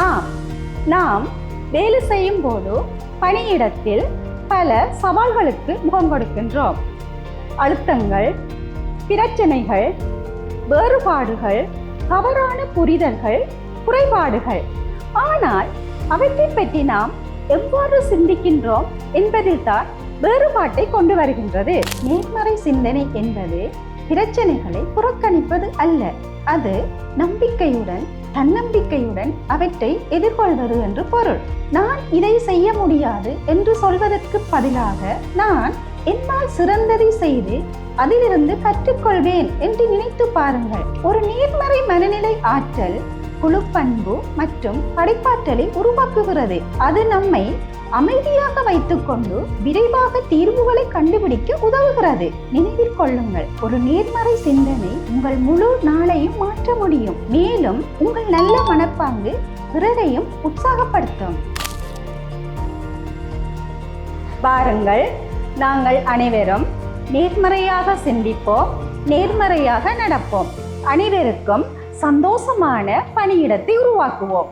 ஆம் நாம் வேலை செய்யும் போது பணியிடத்தில் பல சவால்களுக்கு முகம் கொடுக்கின்றோம். அழுத்தங்கள் பிரச்சனைகள் வேறுபாடுகள் தவறான புரிதல்கள் குறைபாடுகள். ஆனால் அவற்றை பற்றி நாம் எவ்வாறு சிந்திக்கின்றோம் என்பதில்தான் வேறுபாட்டை கொண்டு வருகின்றது. நேர்மறை சிந்தனை என்பது பிரச்சனைகளை புறக்கணிப்பது அல்ல அது நம்பிக்கையுடன் தன்னம்பிக்கையுடன் அவற்றை எதிர்கொள்வது என்று பொருள். நான் இதை செய்ய முடியாது என்று சொல்வதற்கு பதிலாக நான் என்னால் சிறந்ததை செய்து அதிலிருந்து கற்றுக்கொள்வேன் என்று நினைத்து பாருங்கள். ஒரு நேர்மறை மனநிலை ஆற்றல் குழுப்பண்பு மற்றும் படைப்பாற்றலை உருவாக்குகிறது. அது நம்மை அமைதியாக வைத்துக்கொண்டு விரைவாக தீர்வுகளை கண்டுபிடிக்க உதவுகிறது. நினைவில் கொள்ளுங்கள் ஒரு நேர்மறை சிந்தனை உங்கள் முழு நாளையும் மாற்ற முடியும். மேலும் உங்கள் நல்ல மனப்பாங்கு பிறரையும் உற்சாகப்படுத்தும். பாருங்கள் நாங்கள் அனைவரும் நேர்மறையாக சிந்திப்போம் நேர்மறையாக நடப்போம். அனைவருக்கும் சந்தோஷமான பணியிடத்தை உருவாக்குவோம்.